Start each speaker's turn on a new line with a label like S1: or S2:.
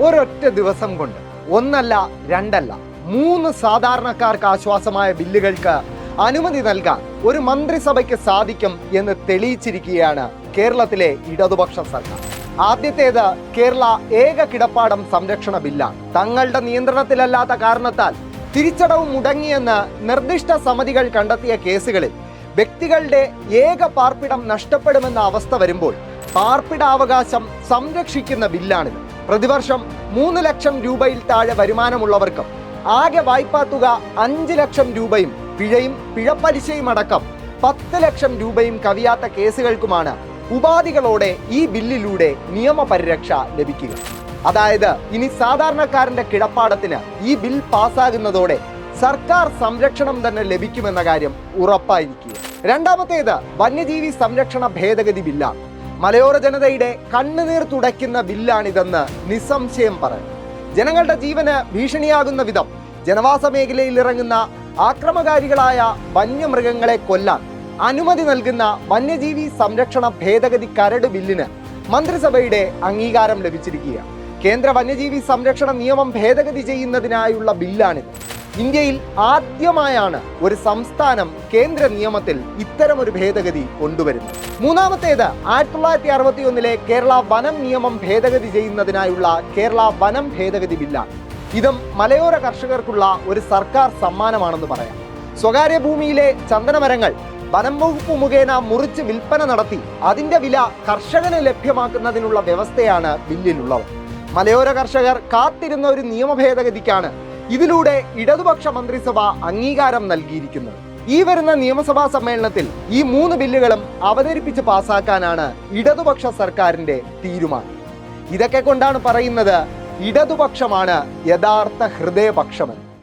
S1: ഒരൊറ്റ ദിവസം കൊണ്ട് ഒന്നല്ല രണ്ടല്ല മൂന്ന് സാധാരണക്കാർക്ക് ആശ്വാസമായ ബില്ലുകൾക്ക് അനുമതി നൽകാൻ ഒരു മന്ത്രിസഭയ്ക്ക് സാധിക്കും എന്ന് തെളിയിച്ചിരിക്കുകയാണ് കേരളത്തിലെ ഇടതുപക്ഷ സർക്കാർ. ആദ്യത്തേത് കേരള ഏക കിടപ്പാടം സംരക്ഷണ ബില്ലാണ്. തങ്ങളുടെ നിയന്ത്രണത്തിലല്ലാത്ത കാരണത്താൽ തിരിച്ചടവ് മുടങ്ങിയെന്ന് നിർദ്ദിഷ്ട സമിതികൾ കണ്ടെത്തിയ കേസുകളിൽ വ്യക്തികളുടെ ഏക പാർപ്പിടം നഷ്ടപ്പെടുമെന്ന അവസ്ഥ വരുമ്പോൾ പാർപ്പിടാവകാശം സംരക്ഷിക്കുന്ന ബില്ലാണിത്. പ്രതിവർഷം മൂന്ന് ലക്ഷം രൂപയിൽ താഴെ വരുമാനമുള്ളവർക്കും ആകെ വായ്പാ തുക അഞ്ച് ലക്ഷം രൂപയും പിഴയും പിഴപ്പലിശയും അടക്കം പത്ത് ലക്ഷം രൂപയും കവിയാത്ത കേസുകൾക്കുമാണ് ഉപാധികളോടെ ഈ ബില്ലിലൂടെ നിയമപരിരക്ഷ ലഭിക്കുക. അതായത് ഇനി സാധാരണക്കാരന്റെ കിടപ്പാടത്തിന് ഈ ബിൽ പാസ്സാകുന്നതോടെ സർക്കാർ സംരക്ഷണം തന്നെ ലഭിക്കുമെന്ന കാര്യം ഉറപ്പായിരിക്കുക. രണ്ടാമത്തേത് വന്യജീവി സംരക്ഷണ ഭേദഗതി ബില്ലാണ്. മലയോര ജനതയുടെ കണ്ണുനീർ തുടയ്ക്കുന്ന ബില്ലാണിതെന്ന് നിസ്സംശയം പറയും ജനങ്ങളുടെ ജീവന് ഭീഷണിയാകുന്ന വിധം ജനവാസ മേഖലയിൽ ഇറങ്ങുന്ന ആക്രമകാരികളായ വന്യമൃഗങ്ങളെ കൊല്ലാൻ അനുമതി നൽകുന്ന വന്യജീവി സംരക്ഷണ ഭേദഗതി കരട് ബില്ലിന് മന്ത്രിസഭയുടെ അംഗീകാരം ലഭിച്ചിരിക്കുകയാണ്. കേന്ദ്ര വന്യജീവി സംരക്ഷണ നിയമം ഭേദഗതി ചെയ്യുന്നതിനായുള്ള ബില്ലാണിത്. ഇന്ത്യയിൽ ആദ്യമായാണ് ഒരു സംസ്ഥാനം കേന്ദ്ര നിയമത്തിൽ ഇത്തരം ഒരു ഭേദഗതി കൊണ്ടുവരുന്നത്. മൂന്നാമത്തേത് ആയിരത്തി തൊള്ളായിരത്തി അറുപത്തി ഒന്നിലെ കേരള വനം നിയമം ഭേദഗതി ചെയ്യുന്നതിനായുള്ള കേരള വനം ഭേദഗതി ബില്ലാണ് ഇതും മലയോര കർഷകർക്കുള്ള ഒരു സർക്കാർ സമ്മാനമാണെന്ന് പറയാം. സ്വകാര്യ ഭൂമിയിലെ ചന്ദനമരങ്ങൾ വനം വകുപ്പ് മുഖേന മുറിച്ച് വിൽപ്പന നടത്തി അതിന്റെ വില കർഷകന് ലഭ്യമാക്കുന്നതിനുള്ള വ്യവസ്ഥയാണ് ബില്ലിലുള്ളത്. മലയോര കർഷകർ കാത്തിരുന്ന ഒരു നിയമ ഭേദഗതിക്കാണ് ഇതിലൂടെ ഇടതുപക്ഷ മന്ത്രിസഭ അംഗീകാരം നൽകിയിരിക്കുന്നു. ഈ വരുന്ന നിയമസഭാ സമ്മേളനത്തിൽ ഈ മൂന്ന് ബില്ലുകളും അവതരിപ്പിച്ച് പാസാക്കാനാണ് ഇടതുപക്ഷ സർക്കാരിന്റെ തീരുമാനം. ഇതൊക്കെ കൊണ്ടാണ് പറയുന്നത് ഇടതുപക്ഷമാണ് യഥാർത്ഥ ഹൃദയപക്ഷമെന്ന്.